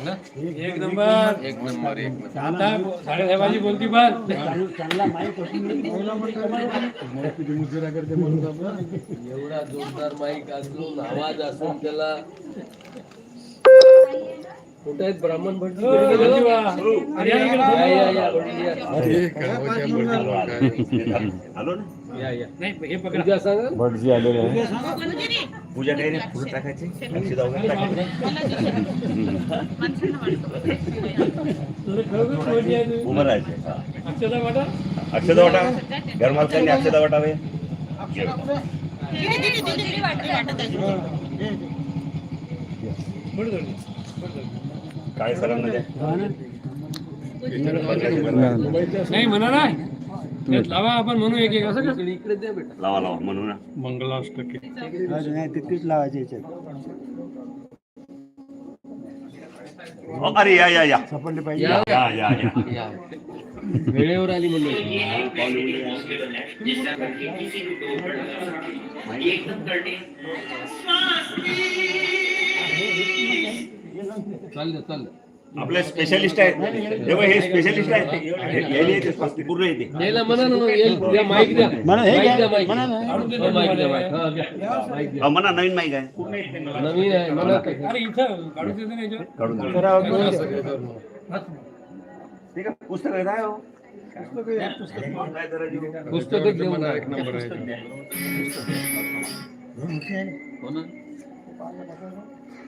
ना एक नंबर. एक नंबर एक नंबर आता साडेसाहेबांची बोलती पण एवढा जोरदार माईक असून आवाज असून त्याला कुठे आहेत? ब्राह्मण भट हो, हे. पकडा. पूजा सांगा. भटजी आलेले आहे पूजा काही नाही पुढे टाकायची. उभं राहायचे. अक्षदा वाटा? घरमालकांनी अक्षदा वाटावे थोडी. काय सरांना द्या नाही म्हणा ना त्यात लावा आपण म्हणू एक एक असं कसं इकडे द्या बेटा लावा लावा म्हणू ना मंगलाष्टके नाही तितकीच लावायची याच्यात अरे या या या सापडले पाहिजे या, या या या या. वेळेवर आली म्हणून चाललं चाललं आपले स्पेशलिस्ट आहेत हे हे स्पेशलिस्ट आहेत हे- यायला येते स्पष्ट पूर्ण येते यायला म्हणा ना मग येईल. द्या माईक द्या म्हणा, हे माईक घ्या. द्या माईक म्हणा ना. हो, माईक द्या माईक हा. माईक द्या म्हणा नवीन माईक आहे पूर्ण येते ना. नवीन आहे म्हणा ते. अरे इथं देते ना याच्यावर. काढून आहे पुस्तक आहे काय हो काय करायची? पुस्तक घेऊन म्हणा एक नंबर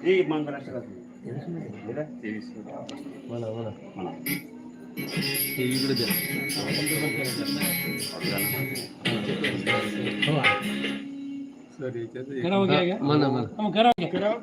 ए, मग महाराष्ट्रात. हे काय? तेवीस. म्हणा म्हणा ते इकडे द्या करावं घ्या घ्या. म्हणा करावं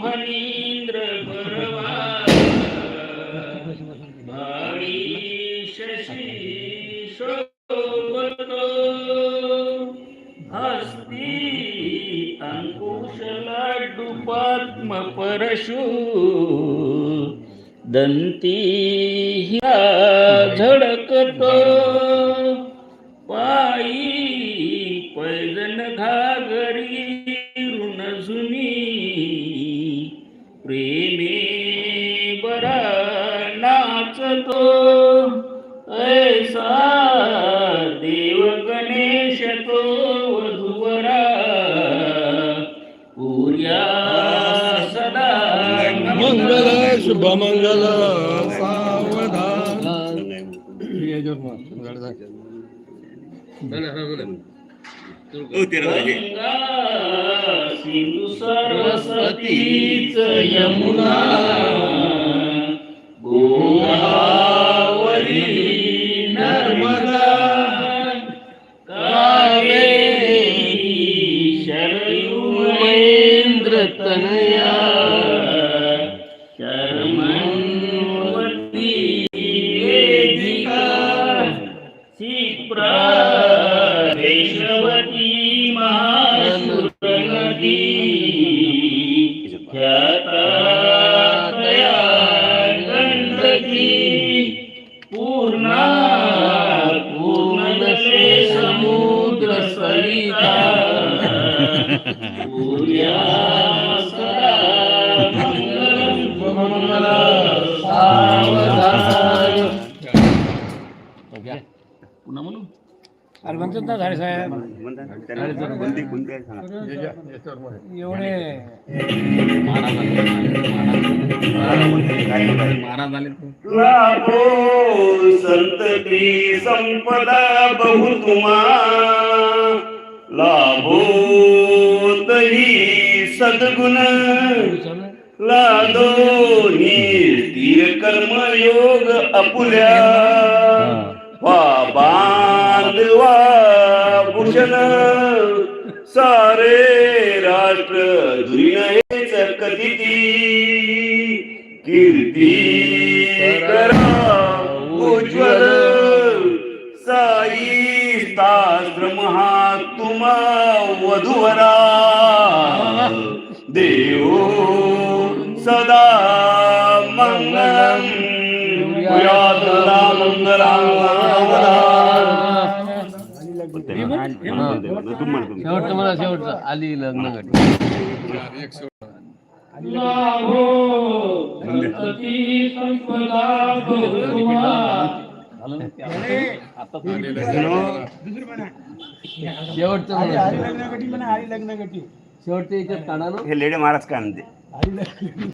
फणींद्र भरवा भावी शशी शोभतो. हस्ती अंकुशला परशु दंती ह्या झडकतो पायी पैजन घा प्रेमे बरा नाचतो. ऐसा देव गणेश तो वधुवरा. पूर्या सदा मंगल शुभ मंगल सावधान. सिंधू सरस्वतीच यमुना गोदावरी नर्मदा कावेरी शरयू महेंद्र तनया शर्मन्वती वेदिका क्षिप्रा पूर्ण पुन्हा म्हणू? अरे म्हणतात ना झाडे साहेब. एवढे. महाराज आले लाभो संतती संपदा बहु तुम्हा लाभो तरी सद्गुण लादो स्थिर कर्मयोग अपुल्या. वा बांधवा भूषण सारे राष्ट्र दुरीन कथिती. कीर्ती करा उज्ज्वल साई शास्त्र महात्मा वधुवरा देव सदा मंगलम शेवटचं मला शेवटचं. आली लग्न घट लाभो संतती संपदा बहुतुमा शेवटचं म्हणा. लग्न गटी म्हणा हरी लग्न गटी शेवटच्या याच्यात काढा ना. हे लेडे महाराज काय म्हणते